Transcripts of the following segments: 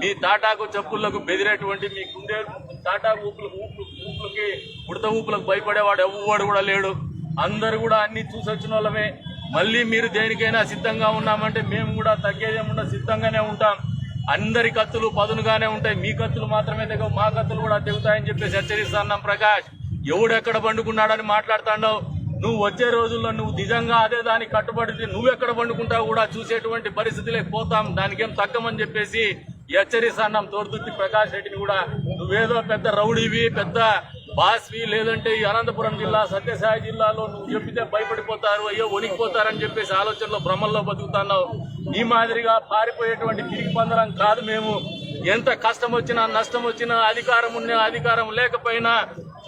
మీ తాటాకు చెప్పులకు బెదిరేటువంటి మీ గుండె తాటాకు ఊపులు ఊపులు ఊపులకి ఉడత ఊపులకు భయపడేవాడు ఎవ్వడు కూడా లేడు. అందరు కూడా అన్ని చూసొచ్చిన వాళ్ళమే. మళ్ళీ మీరు దేనికైనా సిద్ధంగా ఉన్నామంటే మేము కూడా తగ్గేదేముండా సిద్ధంగానే ఉంటాం. అందరి కత్తులు పదునుగానే ఉంటాయి. మీ కత్తులు మాత్రమే తెగవు మా కత్తులు కూడా తెగుతాయని చెప్పేసి హెచ్చరిస్తున్నాం ప్రకాష్. ఎవడెక్కడ పండుకున్నాడని మాట్లాడుతున్నావు నువ్వు వచ్చే రోజుల్లో నువ్వు నిజంగా అదే దానికి కట్టుబడితే నువ్వెక్కడ పండుకుంటావు కూడా చూసేటువంటి పరిస్థితులే పోతాం దానికేం తగ్గమని చెప్పేసి హెచ్చరిస్తున్నాం తోడుదుర్తి ప్రకాష్ రెడ్డిని కూడా. నువ్వేదో పెద్ద రౌడీవి పెద్ద బాస్వి లేదంటే ఈ అనంతపురం జిల్లా సత్యసాయి జిల్లాలో నువ్వు చెప్పితే భయపడిపోతారు అయ్యో వణికిపోతారని చెప్పేసి ఆలోచనలో భ్రమంలో బతుకుతున్నావు. ఈ మాదిరిగా పారిపోయేటువంటి తిరిగి పొందడం కాదు మేము. ఎంత కష్టం వచ్చినా నష్టం వచ్చినా అధికారం ఉన్నా అధికారం లేకపోయినా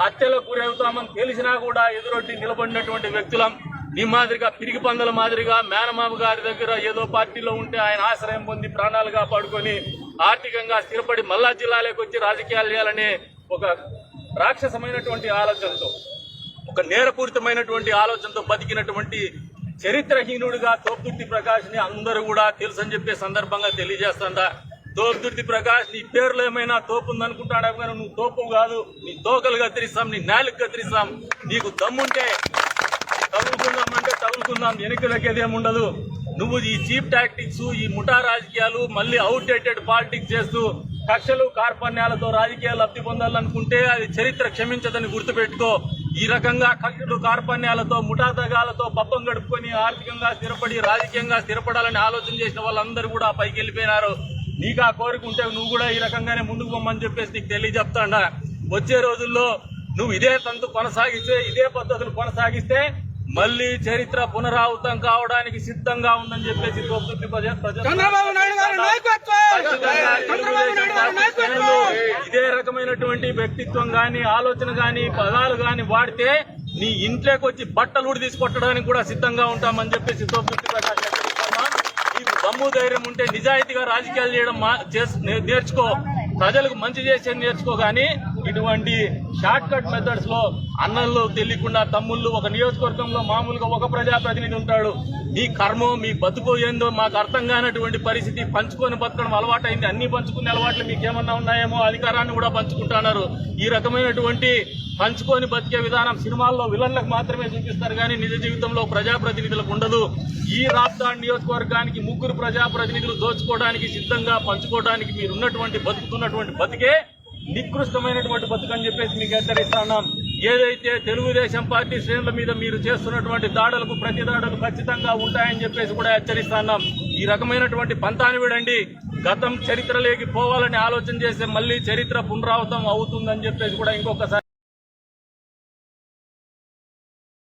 హత్యలకు గురవుతామని తెలిసినా కూడా ఎదురొడ్డి నిలబడినటువంటి వ్యక్తులం. నీ మాదిరిగా పిరిగి పందల మాదిరిగా మేనమామ గారి దగ్గర ఏదో పార్టీలో ఉంటే ఆయన ఆశ్రయం పొంది ప్రాణాలు కాపాడుకొని ఆర్థికంగా స్థిరపడి మల్లా జిల్లాలోకి వచ్చి రాజకీయాలు చేయాలనే ఒక రాక్షసమైనటువంటి ఆలోచనతో ఒక నేరపూరితమైనటువంటి ఆలోచనతో బతికినటువంటి చరిత్రహీనుడిగా తోపుదుర్తి ప్రకాష్ని అందరూ కూడా తెలుసని చెప్పే సందర్భంగా తెలియజేస్తుందా? తోపుదుర్తి ప్రకాష్ నీ పేర్లో ఏమైనా తోపు ఉందనుకుంటాడా కానీ నువ్వు తోపు కాదు నీ తోకలు కత్తిరిస్తాం నీ నాలుగు కత్తిరిస్తాం నీకు దమ్ముంటే తగులుకుందాం అంటే తగులుకుందాం వెనక్కి తగ్గేదేం ఉండదు నువ్వు ఈ చీప్ టాక్టిక్స్ ఈ ముఠా రాజకీయాలు మళ్ళీ అవుట్డేటెడ్ పాలిటిక్స్ చేస్తూ కక్షలు కార్పణ్యాలతో రాజకీయాలు లబ్ధి పొందాలనుకుంటే అది చరిత్ర క్షమించదని గుర్తుపెట్టుకో. ఈ రకంగా కక్షలు కార్పణ్యాలతో ముఠాతగాలతో పబ్బం గడుపుకొని ఆర్థికంగా స్థిరపడి రాజకీయంగా స్థిరపడాలని ఆలోచన చేసిన వాళ్ళందరూ కూడా పైకి వెళ్ళిపోయినారు. నీకు ఆ కోరిక ఉంటే నువ్వు కూడా ఈ రకంగానే ముందుకు పొమ్మని చెప్పేసి నీకు తెలియజెప్తాడా. వచ్చే రోజుల్లో నువ్వు ఇదే తంతు కొనసాగిస్తే ఇదే పద్ధతులు కొనసాగిస్తే మళ్ళీ చరిత్ర పునరావృతం కావడానికి సిద్ధంగా ఉందని చెప్పేసి ఇదే రకమైనటువంటి వ్యక్తిత్వం గాని ఆలోచన గాని పదాలు గాని వాడితే నీ ఇంట్లోకి వచ్చి బట్టలు ఊడి తీసుకొట్టడానికి కూడా సిద్ధంగా ఉంటామని చెప్పేసి. నీకు దమ్ము ధైర్యం ఉంటే నిజాయితీగా రాజకీయాలు చేయడం చేస్- నేర్చుకో. ప్రజలకు మంచి చేసేది నేర్చుకో గానీ ఇటువంటి షార్ట్ కట్ మెథడ్స్లో అన్నల్లో తెలియకుండా తమ్ముళ్ళు ఒక నియోజకవర్గంలో మామూలుగా ఒక ప్రజాప్రతినిధి ఉంటాడు. మీ కర్మో మీ బతుకు ఏందో మాకు అర్థం కానటువంటి పరిస్థితి పంచుకొని బతకడం అలవాటైంది. అన్ని పంచుకునే అలవాట్లు మీకు ఏమన్నా ఉన్నాయేమో అధికారాన్ని కూడా పంచుకుంటున్నారు. ఈ రకమైనటువంటి పంచుకొని బతికే విధానం సినిమాల్లో విలన్లకు మాత్రమే చూపిస్తారు కానీ నిజ జీవితంలో ప్రజాప్రతినిధులకు ఉండదు. ఈ రాప్తాడ్ నియోజకవర్గానికి ముగ్గురు ప్రజాప్రతినిధులు దోచుకోవడానికి సిద్ధంగా పంచుకోవడానికి మీరున్నటువంటి బతుకుతున్నటువంటి బతికే నికృష్టమైనటువంటి బతుకు అని చెప్పేసి మీకు హెచ్చరిస్తున్నాం ఏదైతే తెలుగుదేశం పార్టీ శ్రేణుల మీద మీరు చేస్తున్నటువంటి దాడులకు ప్రతి దాడులు ఖచ్చితంగా ఉంటాయని చెప్పేసి కూడా హెచ్చరిస్తున్నాం ఈ రకమైనటువంటి పంతాన్ని విడండి. గతం చరిత్రలోకి పోవాలని ఆలోచన చేస్తే మళ్ళీ చరిత్ర పునరావృతం అవుతుందని చెప్పేసి కూడా ఇంకొకసారి